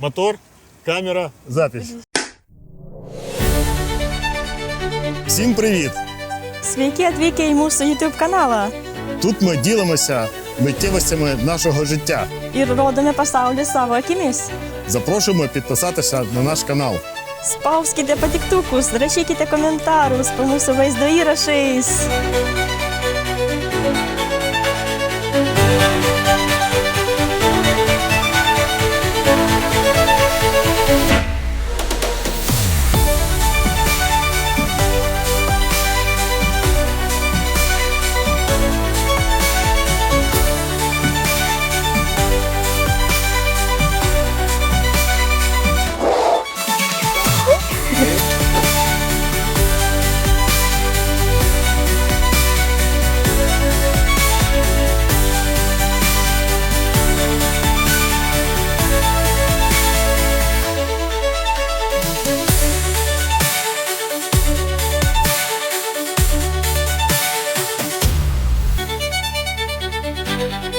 Мотор, камера, запись. Всім привіт! Sveiki atvykę į mūsų YouTube kanalą Тут ми ділимося миттєвостями нашого життя. ir rodome pasaulį savo akimis. Запрошуємо підписатися на наш канал. Spauskite patiktukus, rašykite komentarus po mūsų vaizdo įrašais. Bye.